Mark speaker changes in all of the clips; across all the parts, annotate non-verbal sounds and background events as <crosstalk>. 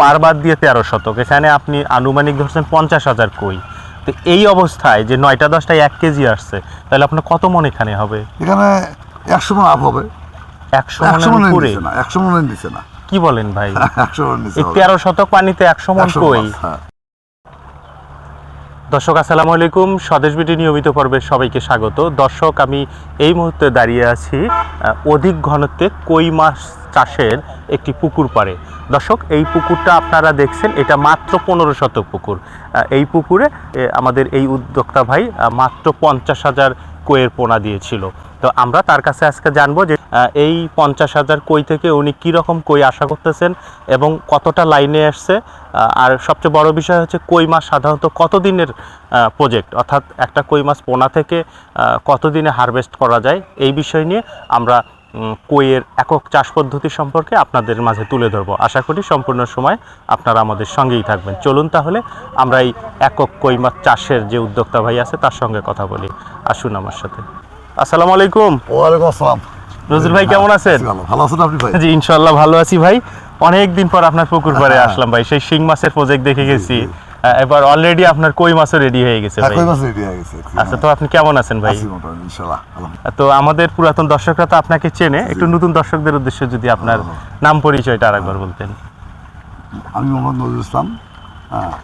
Speaker 1: পার বাদ দিয়ে তেরো শতক। এখানে আপনি আনুমানিক ধরছেন পঞ্চাশ হাজার কই। তো এই অবস্থায় যে নয়টা দশটায় এক কেজি আসছে তাহলে আপনার কত মন এখানে হবে?
Speaker 2: এখানে একশো মন আপ হবে।
Speaker 1: একশো
Speaker 2: একশো করে? একশো মনের নিচে না।
Speaker 1: কি বলেন ভাই? <laughs>
Speaker 2: একশো।
Speaker 1: তেরো শতক পানিতে একশো মন কই। দর্শক, আসসালামু আলাইকুম। স্বদেশ বিটি নিয়মিত পর্বে সবাইকে স্বাগত। দর্শক, আমি এই মুহূর্তে দাঁড়িয়ে আছি অধিক ঘনত্বে কই মাছ চাষের একটি পুকুর পারে দর্শক, এই পুকুরটা আপনারা দেখছেন, এটা মাত্র পনেরো শতক পুকুর। এই পুকুরে আমাদের এই উদ্যোক্তা ভাই মাত্র পঞ্চাশ হাজার কোয়ের পোনা দিয়েছিল। তো আমরা তার কাছে আজকে জানব যে এই পঞ্চাশ হাজার কই থেকে উনি কী রকম কই আশা করতেছেন এবং কতটা লাইনে আসছে। আর সবচেয়ে বড় বিষয় হচ্ছে কই মাছ সাধারণত কতদিনের প্রজেক্ট অর্থাৎ একটা কই মাছ পোনা থেকে কতদিনে হারভেস্ট করা যায়? এই বিষয় নিয়ে আমরা কইয়ের একক চাষ পদ্ধতি সম্পর্কে আপনাদের মাঝে তুলে ধরবো। আশা করি সম্পূর্ণ সময় আপনারা আমাদের সঙ্গেই থাকবেন। চলুন তাহলে আমরা এই একক কই মাছ চাষের যে উদ্যোক্তা ভাই আছে, তার সঙ্গে কথা বলি। আসুন আমার সাথে। আসসালামু আলাইকুম।
Speaker 2: ওয়ালাইকুম আসসালাম।
Speaker 1: নজরুল ভাই কেমন আছেন?
Speaker 2: ভালো। আছেন আপনি ভাই?
Speaker 1: জি ইনশাল্লাহ ভালো আছি ভাই। অনেক দিন পর আপনার পুকুর পাড়ে
Speaker 2: হ্যাঁ।
Speaker 1: আসলাম ভাই। সেই শিং মাছের প্রজেক্ট দেখে গেছি। এবার অলরেডি আপনার কই মাছও রেডি হয়ে গেছে
Speaker 2: হ্যাঁ
Speaker 1: ভাই।
Speaker 2: কই মাছ রেডি হয়ে গেছে
Speaker 1: আচ্ছা তো আপনি কেমন আছেন ভাই?
Speaker 2: আছি মোটামুটি ইনশাআল্লাহ
Speaker 1: তো আমাদের পুরাতন দর্শকরা তো আপনাকে চেনে। একটু নতুন দর্শকদের উদ্দেশ্যে যদি আপনার নাম পরিচয়টা আরেকবার বলতেন।
Speaker 2: আমি মোহাম্মদ নজরুল ইসলাম হ্যাঁ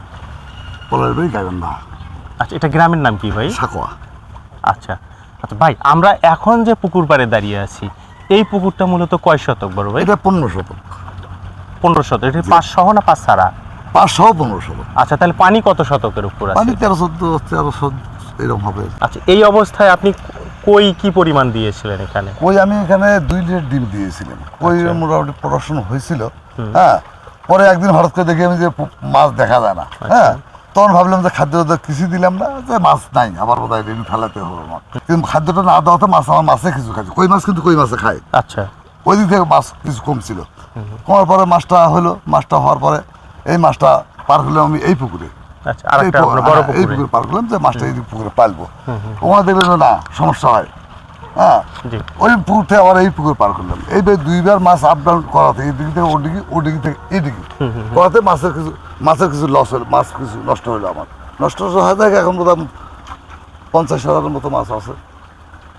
Speaker 2: গাইবান্ধা।
Speaker 1: আচ্ছা এটা গ্রামের নাম কি ভাই?
Speaker 2: সাকোয়া।
Speaker 1: আচ্ছা আচ্ছা ভাই আমরা এখন যে পুকুর পাড়ে দাঁড়িয়ে আছি এই পুকুরটা মূলত কয় শতক বড় ভাই?
Speaker 2: এটা পনেরো শতক।
Speaker 1: পনেরো শতক এটা পাঁচ সহ না পাঁচ ছাড়া
Speaker 2: পাঁচশো পনেরো শতক।
Speaker 1: আচ্ছা তাহলে পানি কত শতকের উপর
Speaker 2: পানি তেরো চোদ্দ তেরোশো এরকম হবে।
Speaker 1: আচ্ছা এই অবস্থায় আপনি কই কি পরিমাণ দিয়েছিলেন এখানে?
Speaker 2: কই আমি এখানে দুই লিটার ডিম দিয়েছিলাম। কই
Speaker 1: আচ্ছা।
Speaker 2: মোটামুটি প্রোডাকশন হয়েছিল হ্যাঁ পরে একদিন হঠাৎ করে দেখি আমি যে মাছ দেখা যায় না হ্যাঁ তখন ভাবলাম যে খাদ্য কিছু দিলাম না যে মাছ নাই আবার বোধ হয় ফেলাতে হবে আমার কিন্তু খাদ্যটা না দেওয়াতে মাছ আমার মাছে কিছু খাচ্ছে কই মাছ কিন্তু কই মাছে খায়।
Speaker 1: আচ্ছা।
Speaker 2: ওই দিক থেকে মাছ কিছু কম ছিল কমার পরে মাছটা হলো মাছটা হওয়ার পরে এই মাছটা পার করলাম আমি এই পুকুরে।
Speaker 1: আচ্ছা
Speaker 2: এই হ্যাঁ, এই
Speaker 1: পুকুরে।
Speaker 2: পার করলাম যে মাছটা এই পুকুরে পালবো। ওখানে দেখলেন না সমস্যা হয়। হ্যাঁ? ওই পুকুর থেকে আবার এই পুকুর পার করলাম। এইবার দুইবার মাছ আপ ডাউন করাতে এই দিকে থেকে ওদিকে ওদিকে থেকে এইদিকে করাতে মাছের কিছু মাছের কিছু লস হলো মাছ কিছু নষ্ট হলো আমার। নষ্ট হয়ে থাকে এখন বোধ পঞ্চাশ হাজারের মতো মাছ আছে।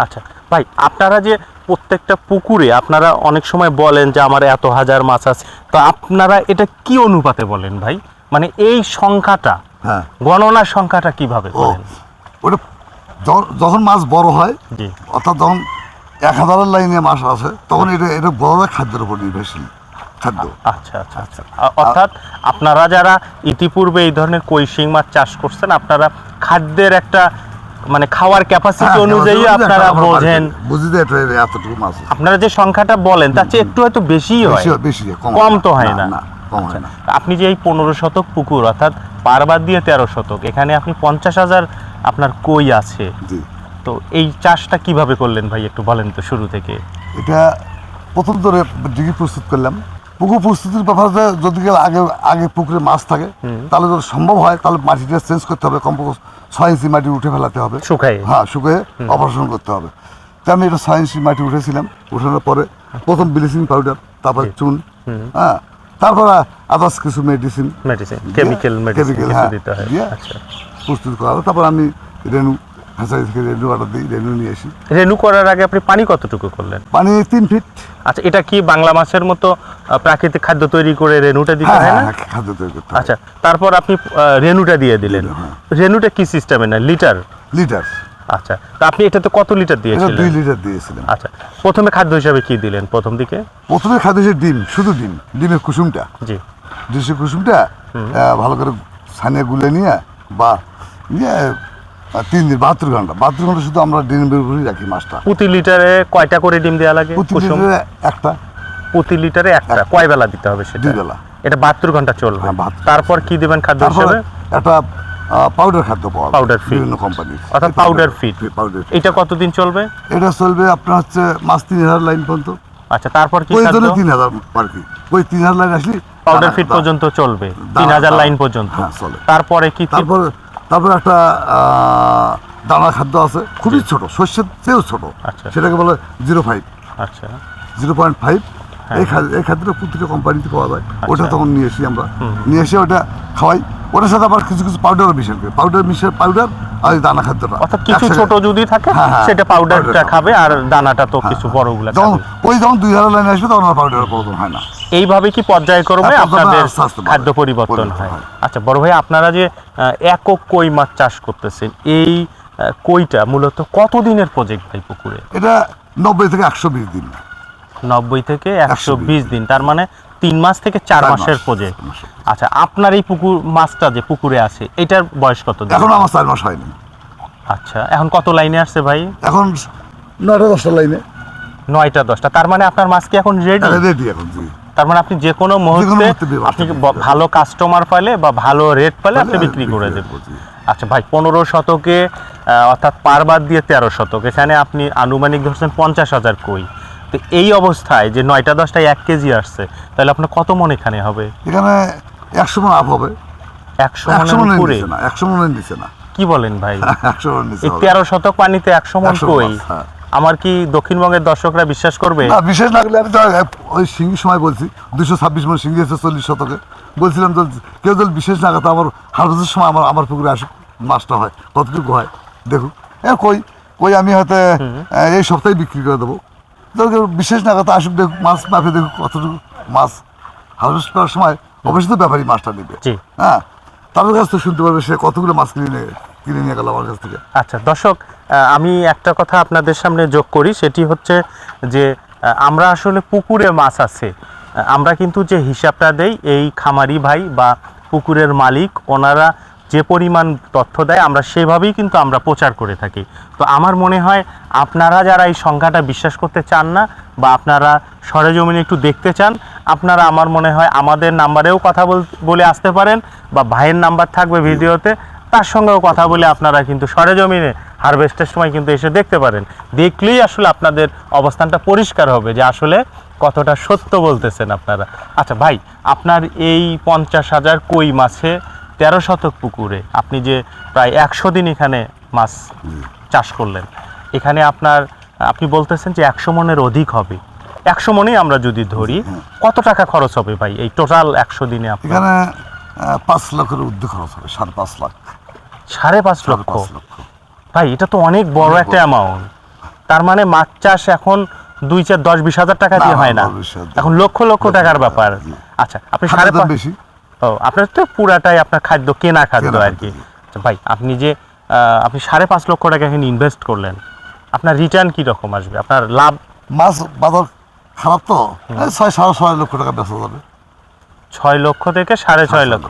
Speaker 1: আচ্ছা ভাই আপনারা যে প্রত্যেকটা পুকুরে আপনারা অনেক সময় বলেন যে আমার এত হাজার মাছ আছে তো আপনারা এটা কি অনুপাতে বলেন ভাই? মানে এই সংখ্যাটা
Speaker 2: হ্যাঁ।
Speaker 1: গণনার সংখ্যাটা কীভাবে করেন
Speaker 2: ওটা যখন- মাছ বড় হয় অর্থাৎ যখন এক হাজারের লাইনে মাছ আছে তখন এটা এটা বড় খাদ্যের উপর নির্ভরশীল খাদ্য।
Speaker 1: আচ্ছা আচ্ছা আচ্ছা। অর্থাৎ আপনারা যারা ইতিপূর্বে এই ধরনের কই শিং মাছ চাষ করছেন আপনারা খাদ্যের একটা মানে খাওয়ার ক্যাপাসিটি অনুযায়ী আপনারা বোঝেন।
Speaker 2: বুঝি যে এতটুকু মাছ
Speaker 1: আপনারা যে সংখ্যাটা বলেন তার চেয়ে একটু হয়তো বেশিই হয়।
Speaker 2: বেশি কম
Speaker 1: তো হয় না
Speaker 2: না।
Speaker 1: আপনি যে এই পনেরো শতক পুকুর অর্থাৎ পারবাদ দিয়ে তেরো শতক এখানে আপনি পঞ্চাশ হাজার আপনার কই আছে?
Speaker 2: জি।
Speaker 1: তো এই চাষটা কীভাবে করলেন ভাই একটু বলেন তো শুরু থেকে।
Speaker 2: এটা প্রথম ধরে ডিগ্রি প্রস্তুত করলাম। পুকুর প্রস্তুতির ব্যাপারে যদি আগে আগে পুকুরে মাছ থাকে তাহলে যদি সম্ভব হয় তাহলে মাটিটা চেঞ্জ করতে হবে কমপক্ষে ছয় ইঞ্চি মাটি উঠে ফেলাতে হবে।
Speaker 1: শুকায়।
Speaker 2: হ্যাঁ শুকিয়ে অপারেশন করতে হবে। তো আমি এটা ছয় ইঞ্চি মাটি উঠেছিলাম উঠানোর পরে প্রথম ব্লিচিং পাউডার তারপর চুন হ্যাঁ তারপরে আদার্স কিছু মেডিসিন
Speaker 1: মেডিসিন কেমিক্যাল মেডিসিন
Speaker 2: হ্যাঁ,
Speaker 1: দিতে হয়। আচ্ছা।
Speaker 2: প্রস্তুত করা হবে। তারপর আমি রেনু হ্যাঁচারি থেকে রেনু অর্ডার দিই রেনু নিয়ে আসি।
Speaker 1: রেনু করার আগে আপনি পানি কতটুকু করলেন?
Speaker 2: পানি তিন ফিট।
Speaker 1: আচ্ছা এটা কি বাংলা মাছের মতো প্রাকৃতিক খাদ্য তৈরি করে রেনুটা দিতে
Speaker 2: হ্যাঁ
Speaker 1: হয়
Speaker 2: হ্যাঁ
Speaker 1: না?
Speaker 2: হ্যাঁ, খাদ্য তৈরি করতে
Speaker 1: আচ্ছা তারপর আপনি রেনুটা দিয়ে দিলেন। রেনুটা কি সিস্টেমে না লিটার?
Speaker 2: লিটার।
Speaker 1: আচ্ছা তা আপনি এটাতে কত লিটার দিয়েছিলেন?
Speaker 2: দুই লিটার দিয়েছিলাম।
Speaker 1: আচ্ছা প্রথমে খাদ্য হিসাবে কি দিলেন প্রথম দিকে?
Speaker 2: প্রথমে খাদ্য হচ্ছে ডিম শুধু ডিম ডিমের কুসুমটা।
Speaker 1: জি।
Speaker 2: ডিমের কুসুমটা ভালো করে ছানিয়ে গুলে নিয়ে বা নিয়ে তিন দিন বাহাত্তর ঘণ্টা। বাহাত্তর ঘণ্টা শুধু আমরা ডিমের উপরেই রাখি মাছটা।
Speaker 1: প্রতি লিটারে কয়টা করে ডিম দেওয়া লাগে?
Speaker 2: প্রতি লিটারে একটা।
Speaker 1: প্রতি লিটারে একটা। কয় বেলা দিতে হবে সেটা?
Speaker 2: দুই বেলা।
Speaker 1: এটা বাহাত্তর ঘণ্টা চলবে।
Speaker 2: হ্যাঁ, 72
Speaker 1: তারপর কি দিবেন খাদ্য হিসেবে?
Speaker 2: একটা পাউডার খাদ্য পাওয়া
Speaker 1: Powder feed।
Speaker 2: বিভিন্ন কোম্পানির
Speaker 1: অর্থাৎ powder feed।
Speaker 2: পাউডার
Speaker 1: এটা কতদিন চলবে?
Speaker 2: এটা চলবে আপনার হচ্ছে মাছ তিন হাজার লাইন পর্যন্ত।
Speaker 1: আচ্ছা তারপর কি খাদ্য?
Speaker 2: তিন হাজার আর কি। ওই তিন হাজার লাইন আসলে
Speaker 1: পাউডার ফিট পর্যন্ত চলবে। তিন হাজার লাইন পর্যন্ত।
Speaker 2: হ্যাঁ।
Speaker 1: তারপরে কি-
Speaker 2: তারপর তারপর একটা দানা খাদ্য আছে খুবই ছোট শস্যের চেয়েও ছোট।
Speaker 1: আচ্ছা।
Speaker 2: সেটাকে বলে জিরো ফাইভ।
Speaker 1: আচ্ছা।
Speaker 2: Zero point five. এই খাদ্য এই খাদ্যটা প্রতিটা কোম্পানিতে পাওয়া যায়। ওটা তখন নিয়ে আসি আমরা। নিয়ে এসে ওটা খাওয়াই। ওটার সাথে আবার কিছু কিছু পাউডারও মিশাল করি পাউডার মিশে পাউডার আর দানা খাদ্যটা।
Speaker 1: অর্থাৎ কিছু ছোট যদি থাকে
Speaker 2: হ্যাঁ, হ্যাঁ,
Speaker 1: সেটা পাউডারটা খাবে। আর দানাটা তো কিছু বড়গুলা
Speaker 2: যখন
Speaker 1: খাবে।
Speaker 2: ওই যখন দুই হাজার লাইনে আসবে তখন আর পাউডারের প্রয়োজন হয় না।
Speaker 1: এইভাবে কি পর্যায়ক্রমে
Speaker 2: হ্যাঁ,
Speaker 1: আপনাদের
Speaker 2: বাড়ে।
Speaker 1: খাদ্য পরিবর্তন হয়?
Speaker 2: হয়।
Speaker 1: আচ্ছা বড় ভাই আপনারা যে একক কই মাছ চাষ করতেছেন এই কইটা মূলত কতদিনের প্রজেক্ট ভাই পুকুরে?
Speaker 2: এটা নব্বই থেকে একশো বিশ দিন।
Speaker 1: নব্বই থেকে একশো
Speaker 2: 120
Speaker 1: বিশ দিন তার মানে তিন মাস থেকে চার মাসের প্রজেক্ট আচ্ছা আপনার এই পুকুর মাছটা যে পুকুরে আছে এটার বয়স কত
Speaker 2: এখন আমার চার মাস হয়নি।
Speaker 1: আচ্ছা এখন কত লাইনে আসছে ভাই?
Speaker 2: এখন নয়টা দশটা লাইনে।
Speaker 1: নয়টা দশটা। তার মানে আপনার মাছ কি এখন রেডি
Speaker 2: রেডি এখন জি।
Speaker 1: তার মানে আপনি যে কোনো মুহূর্তে আপনি ভালো কাস্টমার পাইলে বা ভালো রেট পেলে আপনি বিক্রি করে দেবেন। আচ্ছা ভাই পনেরো শতকে অর্থাৎ পার বাদ দিয়ে তেরো শতক এখানে আপনি আনুমানিক ধরছেন পঞ্চাশ হাজার কই। তো এই অবস্থায় যে নয়টা দশটায় এক কেজি আসছে তাহলে আপনার কত মন এখানে হবে?
Speaker 2: এখানে একশো মন আপ হবে।
Speaker 1: একশো মনের উপরে?
Speaker 2: না একশো মনের নিচে না।
Speaker 1: কি বলেন ভাই? <laughs>
Speaker 2: একশো মনের নিচে
Speaker 1: তেরো শতক পানিতে একশো মন কই?
Speaker 2: হ্যাঁ।
Speaker 1: আমার কি দক্ষিণবঙ্গের দর্শকরা বিশ্বাস করবে?
Speaker 2: না বিশেষ না করলে আমি তো ওই সিঙ্গি সময় বলছি দুশো ছাব্বিশ মন সিঙ্গি আছে চল্লিশ শতকে। বলছিলাম তো কেউ যদি বিশেষ না কথা আমার হারভেস্টের সময় আমার আমার পুকুরে আসুক মাছটা হয় কতটুকু হয় দেখুক। এ কই কই আমি হয়তো এই সপ্তাহে বিক্রি করে দেবো। তো কেউ বিশেষ না কথা আসুক দেখুক মাছ মাপে দেখুক কতটুকু মাছ হারভেস্ট করার সময় অবশ্যই তো ব্যাপারী মাছটা নেবে। হ্যাঁ তাদের কাছ থেকে শুনতে পারবে সে কতগুলো মাছ কিনে নিয়ে কিনে নিয়ে গেল আমার কাছ থেকে।
Speaker 1: আচ্ছা দর্শক আমি একটা কথা আপনাদের সামনে যোগ করি সেটি হচ্ছে যে আমরা আসলে পুকুরে মাছ আছে। আমরা কিন্তু যে হিসাবটা দেই এই খামারি ভাই বা পুকুরের মালিক ওনারা যে পরিমাণ তথ্য দেয়, আমরা সেভাবেই কিন্তু আমরা প্রচার করে থাকি। তো আমার মনে হয় আপনারা যারা এই সংখ্যাটা বিশ্বাস করতে চান না বা আপনারা সরেজমিনে একটু দেখতে চান, আপনারা আমার মনে হয় আমাদের নাম্বারেও কথা বল- আসতে পারেন বা ভাইয়ের নাম্বার থাকবে ভিডিওতে, তার সঙ্গেও কথা বলে আপনারা কিন্তু সরেজমিনে হারভেস্টের সময় কিন্তু এসে দেখতে পারেন। দেখলেই আসলে আপনাদের অবস্থানটা পরিষ্কার হবে যে আসলে কতটা সত্য বলতেছেন আপনারা। আচ্ছা ভাই, আপনার এই পঞ্চাশ হাজার কই মাছে? তেরো শতক পুকুরে আপনি যে প্রায় একশো দিন এখানে মাছ চাষ করলেন এখানে আপনার আপনি বলতেছেন যে একশো মনের অধিক হবে। একশো মনেই আমরা যদি ধরি কত টাকা খরচ হবে ভাই? এই টোটাল একশো দিনে
Speaker 2: এখানে পাঁচ লাখের উদ্যোগ খরচ হবে সাড়ে পাঁচ লাখ।
Speaker 1: সাড়ে পাঁচ লক্ষ? ভাই এটা তো অনেক বড় একটা অ্যামাউন্ট তার মানে মাছ চাষ এখন দুই চার দশ বিশ হাজার টাকা দিয়ে হয় না? এখন লক্ষ লক্ষ টাকার ব্যাপার। আচ্ছা আপনি সাড়ে পাঁচ
Speaker 2: বেশি।
Speaker 1: ও আপনার তো পুরাটাই আপনার খাদ্য কেনা খাদ্য আর কি। ভাই আপনি যে আপনি সাড়ে পাঁচ লক্ষ টাকা এখানে ইনভেস্ট করলেন আপনার রিটার্ন কি রকম আসবে? আপনার লাভ?
Speaker 2: মাছ বাজার খারাপ তো? ছয় সাড়ে ছয় লক্ষ টাকা বেচা যাবে।
Speaker 1: ছয় লক্ষ থেকে সাড়ে ছয় লক্ষ।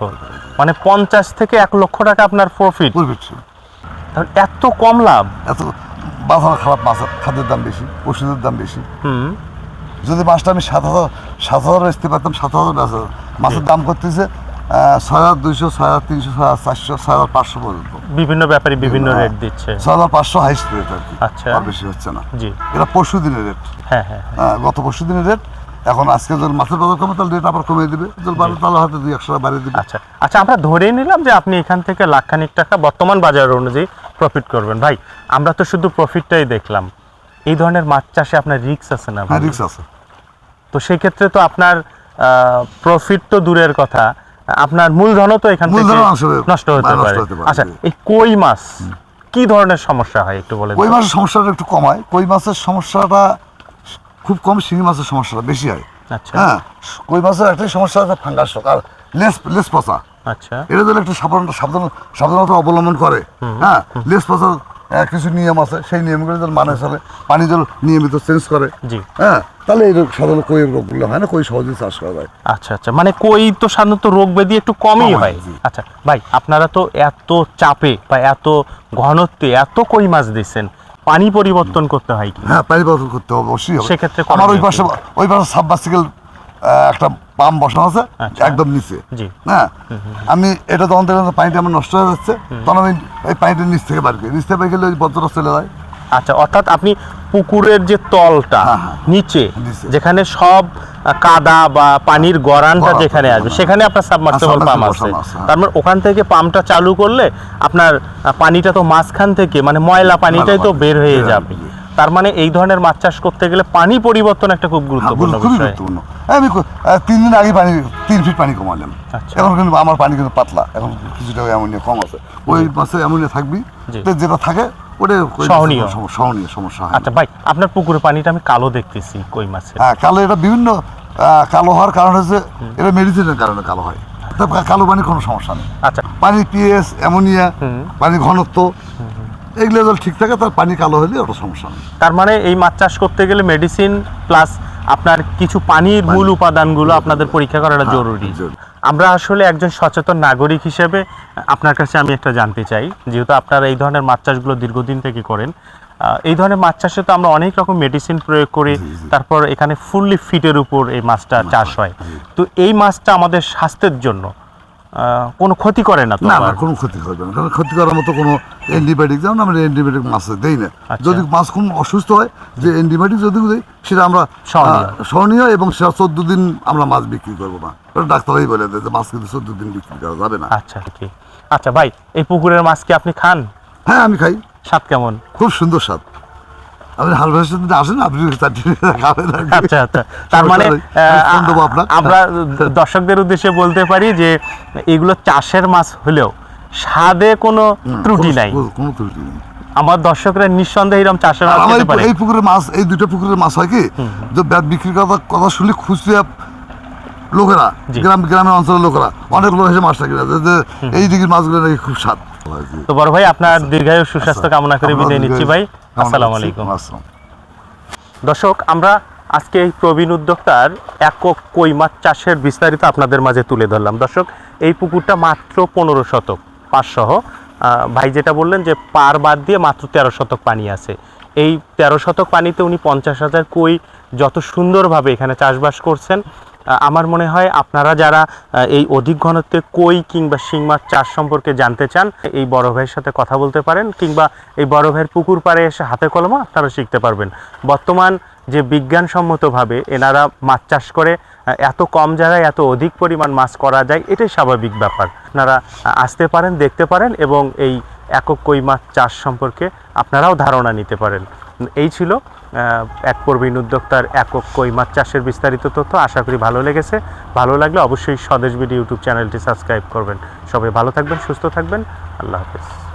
Speaker 1: মানে পঞ্চাশ থেকে এক লক্ষ টাকা আপনার প্রফিট তাহলে এত কম লাভ?
Speaker 2: এত বাজার খারাপ মাছের খাদ্যের দাম বেশি ওষুধের দাম বেশি।
Speaker 1: হুম।
Speaker 2: যদি মাছটা আমি সাত হাজার সাত হাজার বেচতে পারতাম সাত হাজার বেচা মাছের দাম করতেছে ছয় হাজার দুইশো ছয় হাজার তিনশো ছয় হাজার চারশো ছয় হাজার পাঁচশো পর্যন্ত।
Speaker 1: বিভিন্ন ব্যাপারে বিভিন্ন
Speaker 2: হ্যাঁ।
Speaker 1: রেট দিচ্ছে।
Speaker 2: ছয় হাজার পাঁচশো হাইস্ট রেট আর কি
Speaker 1: আচ্ছা।
Speaker 2: আর বেশি হচ্ছে না।
Speaker 1: জি।
Speaker 2: এটা পরশু দিনের রেট
Speaker 1: হ্যাঁ হ্যাঁ হ্যাঁ।
Speaker 2: গত পরশু দিনের রেট এখন আজকে যদি মাছের বাজার কমে তাহলে রেট আবার কমিয়ে দিবে। যদি বাড়ে তাহলে হয়তো দুই একশো বাড়িয়ে দিবে।
Speaker 1: আচ্ছা। আচ্ছা আমরা ধরেই নিলাম যে আপনি এখান থেকে লাখখানিক টাকা বর্তমান বাজার অনুযায়ী প্রফিট করবেন। ভাই আমরা তো শুধু প্রফিটটাই দেখলাম। এই ধরনের মাছ চাষে আপনার রিস্ক আছে না
Speaker 2: হ্যাঁ? রিক্স আছে।
Speaker 1: তো সেই ক্ষেত্রে তো আপনার প্রফিট তো দূরের কথা। আপনার মূলধনও তো এখান থেকে নষ্ট হতে পারে। আচ্ছা এই কই মাছ কি ধরনের সমস্যা হয় একটু বলে
Speaker 2: কই মাছের সমস্যাটা একটু কম হয়। কই মাছের সমস্যাটা খুব কম শিঙি মাছের সমস্যাটা বেশি হয়।
Speaker 1: আচ্ছা।
Speaker 2: হ্যাঁ কই মাছের একটাই সমস্যা আছে ফাঙ্গাস আর লেস লেস পচা।
Speaker 1: আচ্ছা।
Speaker 2: এটা যদি একটু সাবধান সাবধান সাবধানতা অবলম্বন করে হ্যাঁ লেস আহ, কিছু নিয়ম আছে। সেই নিয়মগুলো যদি মানে চলে পানি জল নিয়মিত চেঞ্জ করে।
Speaker 1: জি।
Speaker 2: হ্যাঁ তাহলে এই রোগ সাধারণত কই রোগগুলো হয় না কই সহজেই চাষ করা যায়।
Speaker 1: আচ্ছা আচ্ছা মানে কই তো সাধারণত রোগ ব্যাধি একটু কমই
Speaker 2: হয়,
Speaker 1: হয়। আচ্ছা ভাই আপনারা তো এত চাপে বা এত ঘনত্বে এত কই মাছ দিচ্ছেন পানি পরিবর্তন করতে হয় কি?
Speaker 2: হ্যাঁ পানি বদল করতে হবে অবশ্যই
Speaker 1: সেক্ষেত্রে
Speaker 2: আমার ওই পাশে ওই পাশে সাবমার্সিকেল একটা পাম্প বসানো আছে
Speaker 1: আচ্ছা।
Speaker 2: একদম নিচে হ্যাঁ আমি এটা তখন দেখলাম পানিটা আমার নষ্ট হয়ে যাচ্ছে তখন আমি এই পানিটা নিচ থেকে বার করি নিচ থেকে বার করলে ওই বজ্রটা চলে যায়
Speaker 1: আচ্ছা অর্থাৎ আপনি পুকুরের যে তলটা
Speaker 2: হ্যাঁ, হ্যাঁ।
Speaker 1: নিচে। যেখানে সব কাদা বা পানির গড়ানটা যেখানে আসবে। সেখানে আপনার সাবমার্সিবল পাম্প আছে
Speaker 2: হ্যাঁ।
Speaker 1: তার মানে ওখান থেকে পাম্পটা চালু করলে আপনার পানিটা তো মাঝখান থেকে মানে ময়লা পানিটাই তো বের হয়ে যাবে। তার মানে এই ধরনের মাছ চাষ করতে গেলে পানি পরিবর্তন একটা খুব
Speaker 2: হ্যাঁ,
Speaker 1: গুরুত্বপূর্ণ
Speaker 2: খুবই
Speaker 1: বিষয়।
Speaker 2: গুরুত্বপূর্ণ। আমি তিন দিন আগে পানি তিন ফিট পানি কমালাম।
Speaker 1: আচ্ছা।
Speaker 2: এখন কিন্তু আমার পানি কিন্তু পাতলা। এখন কিছুটা অ্যামোনিয়া কম আছে। ওই মাসে অ্যামোনিয়া থাকবি। যেটা থাকে ওটা
Speaker 1: সহনীয়।
Speaker 2: সম- সহনীয় সমস্যা
Speaker 1: আচ্ছা ভাই আপনার পুকুরে পানিটা আমি কালো দেখতেছি কই মাছের
Speaker 2: হ্যাঁ কালো এটা বিভিন্ন কালো হওয়ার কারণ হচ্ছে এটা মেডিসিনের কারণে কালো হয়। কালো পানি কোনো সমস্যা নেই।
Speaker 1: আচ্ছা।
Speaker 2: পানি পিএস অ্যামোনিয়া
Speaker 1: হুম।
Speaker 2: পানি ঘনত্ব এগুলো যদি ঠিক থাকে তার পানি কালো হলে ওটা সমস্যা নেই।
Speaker 1: তার মানে এই মাছ চাষ করতে গেলে মেডিসিন প্লাস আপনার কিছু পানির মূল উপাদানগুলো আপনাদের পরীক্ষা করাটা
Speaker 2: হ্যাঁ,
Speaker 1: জরুরি। আমরা আসলে একজন সচেতন নাগরিক হিসেবে আপনার কাছে আমি একটা জানতে চাই যেহেতু আপনারা এই ধরনের মাছ চাষগুলো দীর্ঘদিন থেকে করেন এই ধরনের মাছ চাষে তো আমরা অনেক রকম মেডিসিন প্রয়োগ করি তারপর এখানে ফুললি ফিটের উপর এই মাছটা চাষ হয়। তো এই মাছটা আমাদের স্বাস্থ্যের জন্য কোনো ক্ষতি করে না
Speaker 2: না না কোনো ক্ষতি করবে না। কারণ ক্ষতি করার মতো কোনো অ্যান্টিবায়োটিক যেমন আমরা অ্যান্টিবায়োটিক মাছে দেই না।
Speaker 1: আচ্ছা।
Speaker 2: যদি মাছ খুব অসুস্থ হয় যে অ্যান্টিবায়োটিক যদি দিই সেটা আমরা স্মরণীয় এবং সেটা চোদ্দ দিন আমরা মাছ বিক্রি করব না। ডাক্তারই বলে দেয় যে মাছ কিন্তু চোদ্দ দিন বিক্রি করা যাবে না।
Speaker 1: আচ্ছা ঠিক। আচ্ছা ভাই এই পুকুরের মাছ কি আপনি খান?
Speaker 2: হ্যাঁ আমি খাই।
Speaker 1: স্বাদ কেমন?
Speaker 2: খুব সুন্দর স্বাদ। আপনি হারভেস্ট যদি আসেন আপনি খাবেন
Speaker 1: আচ্ছা আচ্ছা। তার মানে। আমরা দর্শকদের উদ্দেশ্যে বলতে পারি যে এগুলো চাষের মাছ হলেও স্বাদে কোনো ত্রুটি নাই।
Speaker 2: কোনো- কোনো ত্রুটি নেই।
Speaker 1: আমার দর্শকরা নিঃসন্দেহে এরকম চাষের মাছ খেতে
Speaker 2: এই-
Speaker 1: পারে।
Speaker 2: এই পুকুরের মাছ এই দুটো পুকুরের মাছ হয় কি যে ব্যাট বিক্রি কথা কথা শুনলে খুচরা লোকেরা। গ্রাম গ্রামের অঞ্চলের লোকেরা অনেক লোক এসে মাছটা কিনে যে- এই দিকের মাছগুলো নাকি খুব স্বাদ
Speaker 1: তো বড় ভাই আপনার দীর্ঘায়ু সুস্বাস্থ্য কামনা করে বিদায় নিচ্ছি ভাই। আসসালামু আলাইকুম। দর্শক আমরা আজকে এই প্রবীণ উদ্যোক্তার একক কই মাছ চাষের বিস্তারিত আপনাদের মাঝে তুলে ধরলাম। দর্শক এই পুকুরটা মাত্র পনেরো শতক পাঁচসহ ভাই যেটা বললেন যে পার বাদ দিয়ে মাত্র তেরো শতক পানি আছে। এই তেরো শতক পানিতে উনি পঞ্চাশ হাজার কই যত সুন্দরভাবে এখানে চাষবাস করছেন আমার মনে হয় আপনারা যারা এই অধিক ঘনত্বে কই কিংবা শিং মাছ চাষ সম্পর্কে জানতে চান, এই বড় ভাইয়ের সাথে কথা বলতে পারেন কিংবা এই বড় ভাইয়ের পুকুর পাড়ে এসে হাতে কলমে, আপনারা শিখতে পারবেন। বর্তমান যে বিজ্ঞানসম্মতভাবে এনারা মাছ চাষ করে এত কম জায়গায় এত অধিক পরিমাণ মাছ করা যায়, এটাই স্বাভাবিক ব্যাপার। আপনারা আসতে পারেন, দেখতে পারেন এবং এই একক কই মাছ চাষ সম্পর্কে আপনারাও ধারণা নিতে পারেন। এই ছিল এক প্রবীণ উদ্যোক্তার একক কই মাছ চাষের বিস্তারিত তথ্য। আশা করি ভালো লেগেছে। ভালো লাগলে অবশ্যই স্বদেশ বিডি ইউটিউব চ্যানেলটি সাবস্ক্রাইব করবেন। সবাই ভালো থাকবেন, সুস্থ থাকবেন। আল্লাহ হাফেজ।